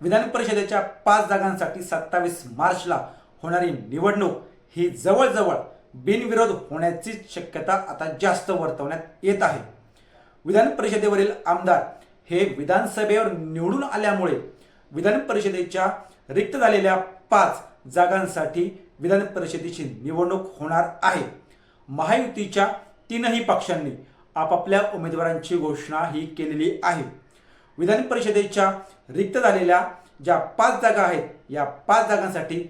विधान परिषदेच्या पाच जागांसाठी सत्तावीस मार्चला होणारी निवडणूक ही जवळजवळ बिनविरोध होण्याची शक्यता आता जास्त वर्तवण्यात येत आहे. विधान परिषदेवरील आमदार हे विधानसभेवर निवडून आल्यामुळे विधान परिषदेच्या रिक्त झालेल्या पाच जागांसाठी विधान परिषदेची निवडणूक होणार आहे. महायुतीच्या तीनही पक्षांनी आपापल्या उमेदवारांची घोषणा ही केलेली आहे. विधान परिषदेच्या रिक्त झालेल्या ज्या पाच जागा आहेत या पाच जागांसाठी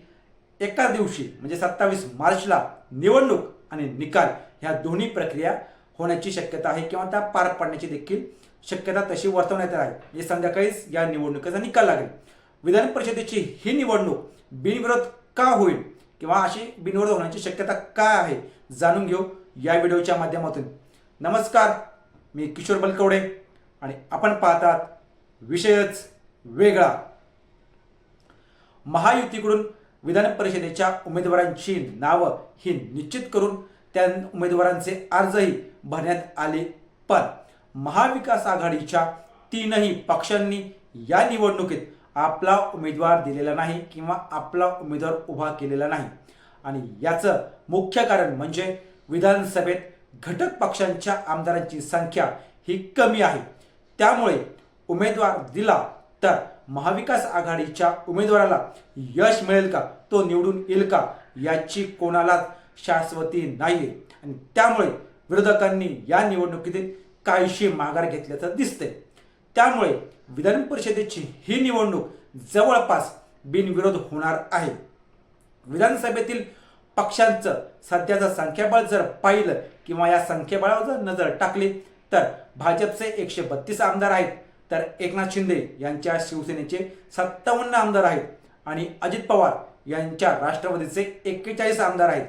एका दिवशी म्हणजे सत्तावीस मार्चला निवडणूक आणि निकाल ह्या दोन्ही प्रक्रिया होण्याची शक्यता आहे किंवा त्या पार पाडण्याची देखील शक्यता तशी वर्तवण्यात आहे. म्हणजे संध्याकाळीच या निवडणुकीचा निकाल लागेल. विधान परिषदेची ही निवडणूक बिनविरोध का होईल किंवा अशी बिनविरोध होण्याची शक्यता काय आहे जाणून घेऊ या व्हिडिओच्या माध्यमातून. नमस्कार मी किशोर बलकवडे. आणि आपण पाहतात विषयच वेगळा. महायुतीकडून विधान परिषदेच्या उमेदवारांची नावं ही निश्चित करून त्या उमेदवारांचे अर्जही भरण्यात आले पण महाविकास आघाडीच्या तीनही पक्षांनी या निवडणुकीत आपला उमेदवार दिलेला नाही किंवा आपला उमेदवार उभा केलेला नाही. आणि याचं मुख्य कारण म्हणजे विधानसभेत घटक पक्षांच्या आमदारांची संख्या ही कमी आहे. त्यामुळे उमेदवार दिला तर महाविकास आघाडीच्या उमेदवाराला यश मिळेल का? तो निवडून येईल का? याची कोणालाच शाश्वती नाही आणि त्यामुळे विरोधकांनी या निवडणुकीतील काहीशी माघार घेतल्याचं दिसते त्यामुळे विधान परिषदेची ही निवडणूक जवळपास बिनविरोध होणार आहे. विधानसभेतील पक्षांचं सध्याचं संख्याबळ जर पाहिलं किंवा या संख्याबळावर जर नजर टाकली तर भाजपचे एकशे बत्तीस आमदार आहेत. तर एकनाथ शिंदे यांच्या शिवसेनेचे सत्तावन्न आमदार आहेत. आणि अजित पवार यांच्या राष्ट्रवादीचे एक्केचाळीस आमदार आहेत.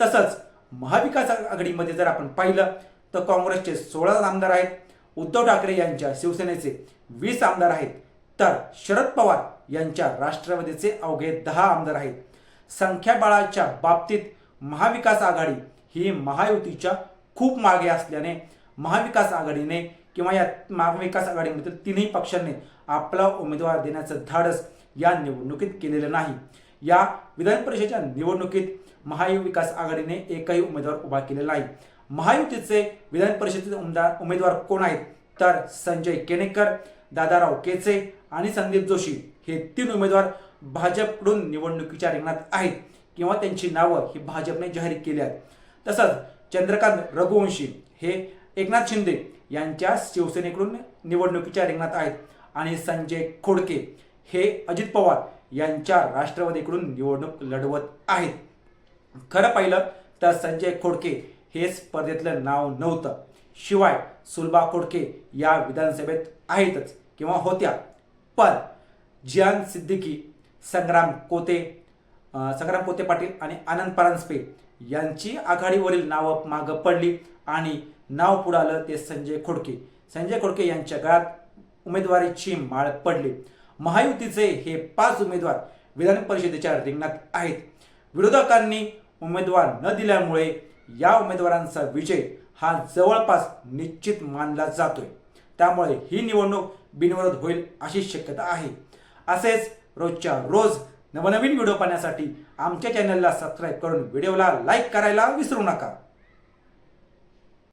तसंच महाविकास आघाडीमध्ये जर आपण पाहिलं तर काँग्रेसचे सोळा आमदार आहेत. उद्धव ठाकरे यांच्या शिवसेनेचे वीस आमदार आहेत. तर शरद पवार यांच्या राष्ट्रवादीचे अवघे दहा आमदार आहेत. संख्याबळाच्या बाबतीत महाविकास आघाडी ही महायुतीच्या खूप मागे असल्याने महाविकास आघाडीने किंवा या महाविकास आघाडीमधील तिन्ही पक्षांनी आपला उमेदवार देण्याचं धाडस या निवडणुकीत केलेलं नाही. या विधान परिषदेच्या निवडणुकीत महाविकास आघाडीने एकही उमेदवार उभा केलेला नाही. महायुतीचे विधान परिषदेचे उमदार उमेदवार कोण आहेत? तर संजय केनेकर दादाराव केचे आणि संदीप जोशी हे तीन उमेदवार भाजपकडून निवडणुकीच्या रिंगणात आहेत किंवा त्यांची नावं ही भाजपने जाहीर केली आहेत. तसंच चंद्रकांत रघुवंशी हे एकनाथ शिंदे यांच्या शिवसेनेकडून निवडणुकीच्या रिंगणात आहेत. आणि संजय खोडके हे अजित पवार यांच्या राष्ट्रवादीकडून निवडणूक लढवत आहेत. खरं पाहिलं तर संजय खोडके हे स्पर्धेतलं नाव नव्हतं. शिवाय सुलभा खोडके या विधानसभेत आहेतच किंवा होत्या. पण जियान सिद्दीकी संग्राम कोते संग्राम कोते पाटील आणि आनंद परांजपे यांची आघाडीवरील नावं मागं पडली आणि नाव पुढं आलं ते संजय खोडके. संजय खोडके यांच्या गळ्यात उमेदवारीची माळ पडली. महायुतीचे हे पाच उमेदवार विधान परिषदेच्या रिंगणात आहेत. विरोधकांनी उमेदवार न दिल्यामुळे या उमेदवारांचा विजय हा जवळपास निश्चित मानला जातोय. त्यामुळे ही निवडणूक बिनविरोध होईल अशी शक्यता आहे. असेच रोजच्या रोज नवनवीन व्हिडिओ पाहण्यासाठी आमच्या चॅनलला सबस्क्राईब करून व्हिडिओला लाईक करायला विसरू नका.